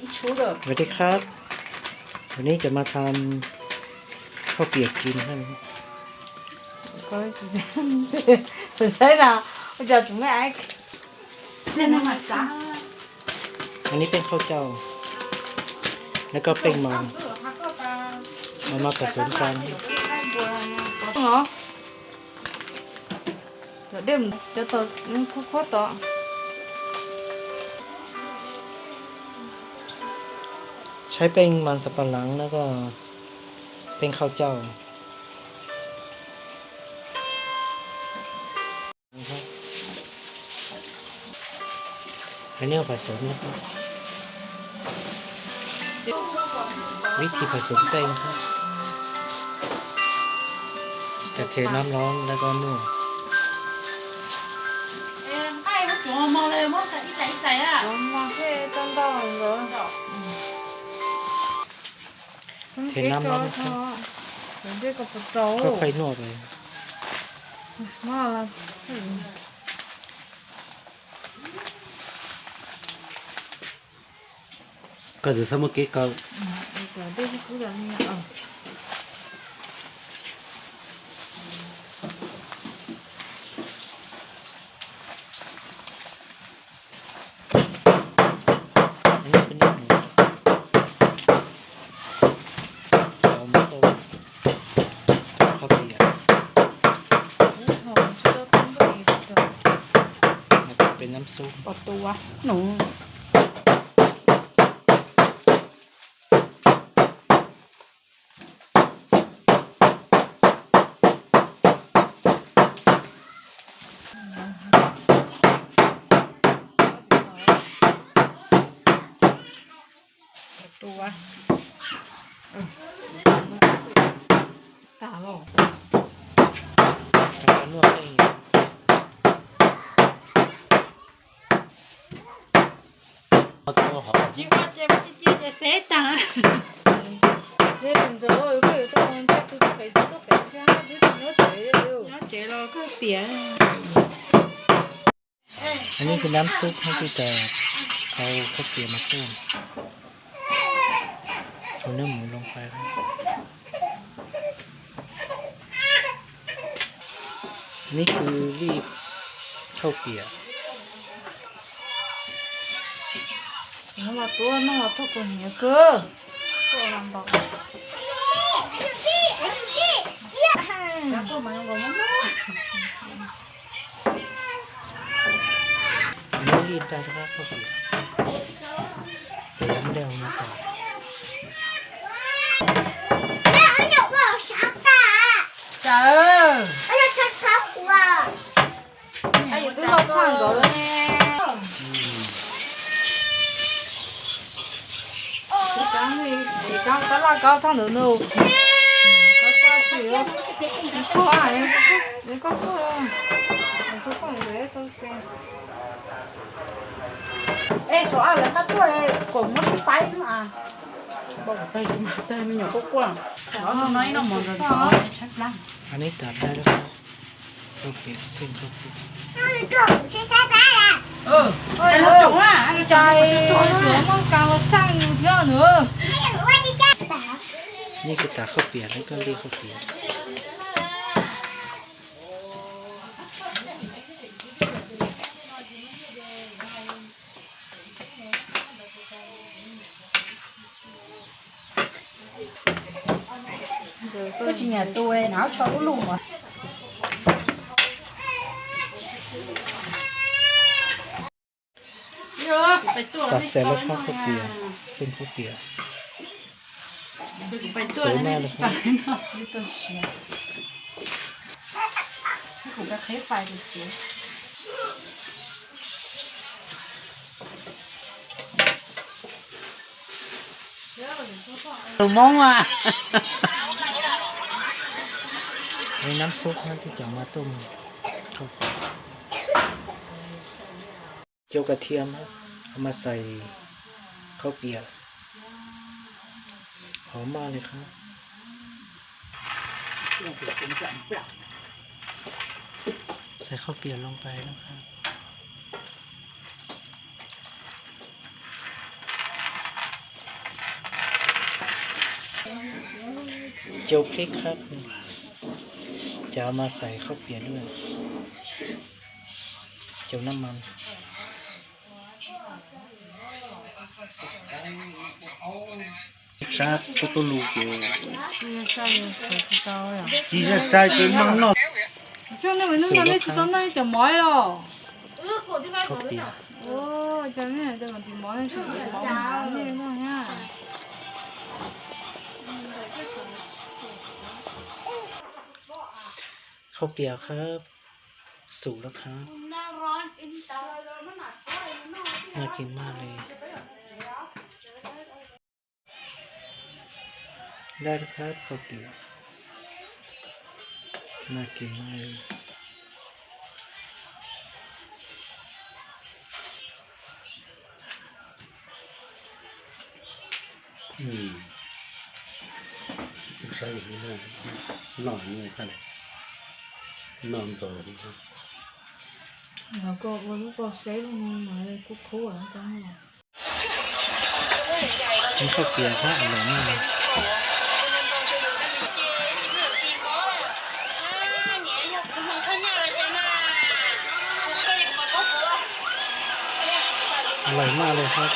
สวัสดีครับ วันนี้จะมาทำข้าวเปียกกินให้ก็ไม่ใช่นะเราจะถึงไม่ไอ้เช่นนั้นมาจ้าอันนี้เป็นข้าวเจ้า แล้วก็เป็นมันมามาผสมกันเหรอเดี๋ยวเดี๋ยวต่อข้อต่อ ช้เป็นมันสับปะหลังแล้วก็เป็นข้าวเจ้านะครับอันนี้เอาผสมนะครับ วิธีผสมแป้งครับ จะเทน้ำร้อนแล้วก็นวด 哎，哎，我做毛嘞，我在一在一在啊。我妈可以等到那个。 เทน้ำร้อนนเดี๋ยวกับประตูค่อยนวดไปมาละก็เลยสมกี้ก็เดี๋กันนี่อะ เป็นน้ำซุปปอตัวหนูตัว打了。 지마제 찌찌 제. 이. 제로 커. อันนี้คือน้ำซุปให้พี่แกเขาเขาวเปียกมาต้มเอาเนื้อหมูลงไปครับนี่คือรีบข้าเปียก 那么多，那么多个年个，多难道？然后嘛，我们 อันนี้รีบได้นะครับข้าวเปียกแต่ยังไม่ได้เอามาต่อ 咋了？哎 高汤头呢？嗯，高下去了。你过啊，你你过过了。你说放谁都行。哎，说啊，人家做的滚么是白的啊？不，对嘛，对，没有过过。然后那一弄么子，哦，吃不烂。 อันนี้ตัดได้แล้วครับข้าวเปียกเส้นข้าวเปียก 那你中午吃三八了？嗯，哎，那种啊，哎，在我们干了三油条呢。我的家打。 นี่คือตักข้าวเปียกแล้วก็รีดข้าวเปียก 个今年多哎，哪有吃不拢啊？ ตัดเสร็จแล้วข้าวข้าวเปียกเส้นข้าวเปียก ไปตัวนั้นไม่นะนี่ตัวเชียร์ที่ก็เคยไฟเชียร์ตัวมองว่ะในน้ำซุปนะที่จะมาต้มเจียวกระเทียมเอามาใส่ข้าวเปียก หอมมากเลยครับใส่ข้าวเปียกลงไปนะครับเจียวพริกครับ จะเอามาใส่ข้าวเปียกด้วย เจียวน้ำมัน 杀不都路过，这个下面谁知道呀？几只杀就忙了。兄弟们，那边知道那里就买了。 ข้าวเปียก 哦，这边这个地毛是毛毛的那样。 ข้าวเปียกครับ สุกแล้วครับ น่ากินมากเลย ได้ครับขอบคุณน่ากินมากเลยอืมใช่ไหม่ไนอนนี่ขนาดนอนต่อดีครับแล้วก็วันนี้ก็ใช้ลงมาเลยกูโค้งตั้งหมดนี่ก็เปลี่ยนผ้าะลงเลย อร่อยมากเลยครับ